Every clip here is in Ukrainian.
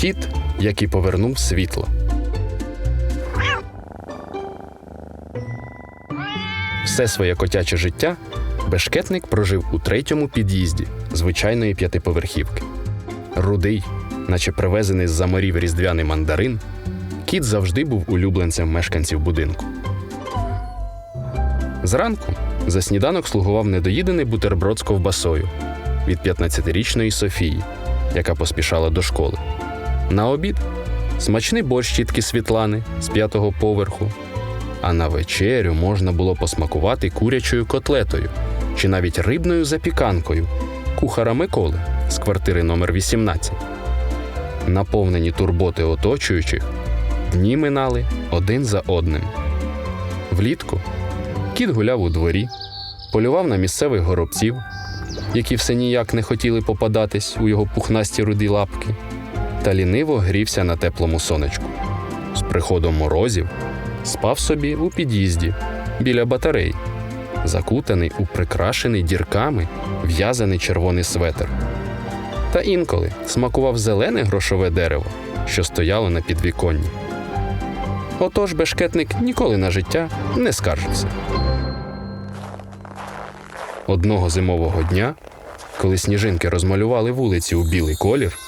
Кіт, який повернув світло. Все своє котяче життя бешкетник прожив у третьому під'їзді звичайної п'ятиповерхівки. Рудий, наче привезений з-за морів різдвяний мандарин, кіт завжди був улюбленцем мешканців будинку. Зранку за сніданок слугував недоїдений бутерброд з ковбасою від 15-річної Софії, яка поспішала до школи. На обід смачний борщ тітки Світлани з п'ятого поверху. А на вечерю можна було посмакувати курячою котлетою чи навіть рибною запіканкою кухара Миколи з квартири номер 18. Наповнені турботи оточуючих, дні минали один за одним. Влітку кіт гуляв у дворі, полював на місцевих горобців, які все ніяк не хотіли попадатись у його пухнасті руді лапки, та ліниво грівся на теплому сонечку. З приходом морозів спав собі у під'їзді біля батарей, закутаний у прикрашений дірками в'язаний червоний светр. Та інколи смакував зелене грошове дерево, що стояло на підвіконні. Отож бешкетник ніколи на життя не скаржився. Одного зимового дня, коли сніжинки розмалювали вулиці у білий колір,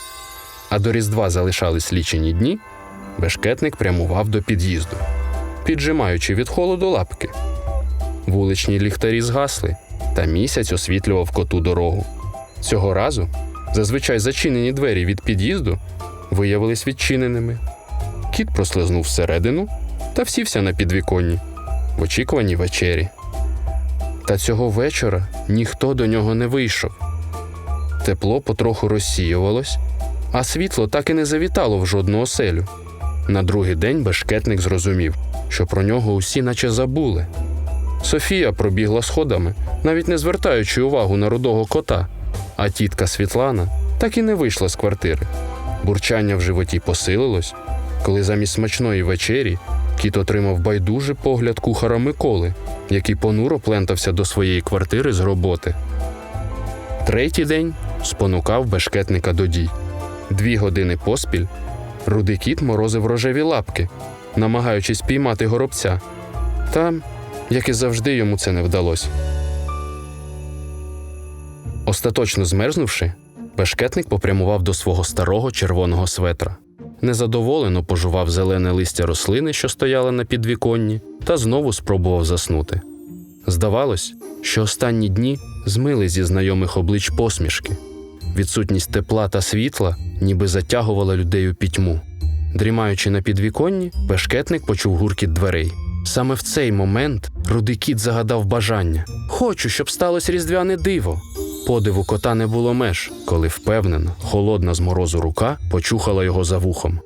а до Різдва залишались лічені дні, бешкетник прямував до під'їзду, піджимаючи від холоду лапки. Вуличні ліхтарі згасли, та місяць освітлював коту дорогу. Цього разу зазвичай зачинені двері від під'їзду виявились відчиненими. Кіт прослизнув всередину та всівся на підвіконні в очікуванні вечері. Та цього вечора ніхто до нього не вийшов. Тепло потроху розсіювалось, а світло так і не завітало в жодну оселю. На другий день бешкетник зрозумів, що про нього усі наче забули. Софія пробігла сходами, навіть не звертаючи увагу на рудого кота, а тітка Світлана так і не вийшла з квартири. Бурчання в животі посилилось, коли замість смачної вечері кіт отримав байдужий погляд кухара Миколи, який понуро плентався до своєї квартири з роботи. Третій день спонукав бешкетника до дій. Дві години поспіль рудий кіт морозив рожеві лапки, намагаючись піймати горобця. Та, як і завжди, йому це не вдалося. Остаточно змерзнувши, бешкетник попрямував до свого старого червоного светра. Незадоволено пожував зелене листя рослини, що стояла на підвіконні, та знову спробував заснути. Здавалось, що останні дні змили зі знайомих облич посмішки. Відсутність тепла та світла ніби затягувала людей у пітьму. Дрімаючи на підвіконні, бешкетник почув гуркіт дверей. Саме в цей момент рудий кіт загадав бажання: Хочу, щоб сталося різдвяне диво. Подиву кота не було меж, коли впевнено, холодна з морозу рука почухала його за вухом.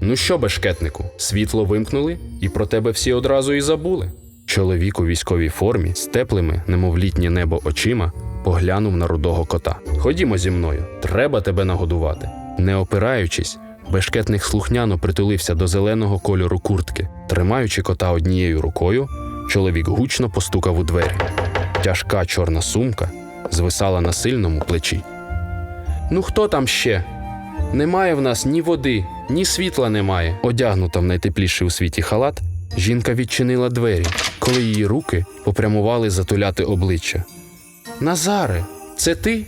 Ну що, бешкетнику, світло вимкнули, і про тебе всі одразу і забули. Чоловік у військовій формі з теплими, немов літнє небо очима, поглянув на рудого кота. Ходімо зі мною, треба тебе нагодувати. Не опираючись, бешкетник слухняно притулився до зеленого кольору куртки. Тримаючи кота однією рукою, чоловік гучно постукав у двері. Тяжка чорна сумка звисала на сильному плечі. Ну хто там ще? Немає в нас ні води, ні світла немає. Одягнута в найтепліший у світі халат, жінка відчинила двері, коли її руки попрямували затуляти обличчя. Назаре, це ти?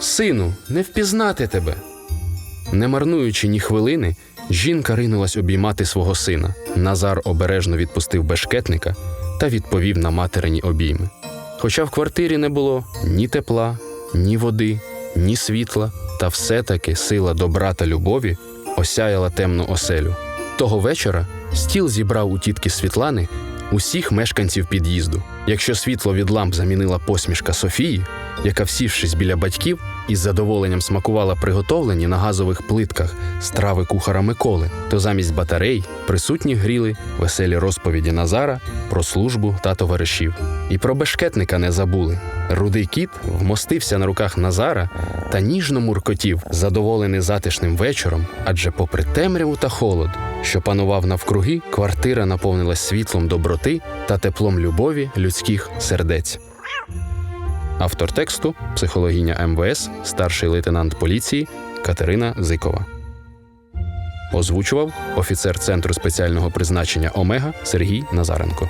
Сину, не впізнати тебе. Не марнуючи ні хвилини, жінка ринулась обіймати свого сина. Назар обережно відпустив бешкетника та відповів на материні обійми. Хоча в квартирі не було ні тепла, ні води, ні світла, та все-таки сила добра та любові осяяла темну оселю. Того вечора стіл зібрав у тітки Світлани усіх мешканців під'їзду. Якщо світло від ламп замінила посмішка Софії, яка, всівшись біля батьків, із задоволенням смакувала приготовлені на газових плитках страви кухара Миколи, то замість батарей присутні гріли веселі розповіді Назара про службу та товаришів. І про бешкетника не забули. Рудий кіт вмостився на руках Назара та ніжно муркотів, задоволений затишним вечором, адже, попри темряву та холод, що панував навкруги, квартира наповнилась світлом доброти та теплом любові людських сердець. Автор тексту психологиня МВС, старший лейтенант поліції Катерина Зикова. Озвучував офіцер Центру спеціального призначення Омега Сергій Назаренко.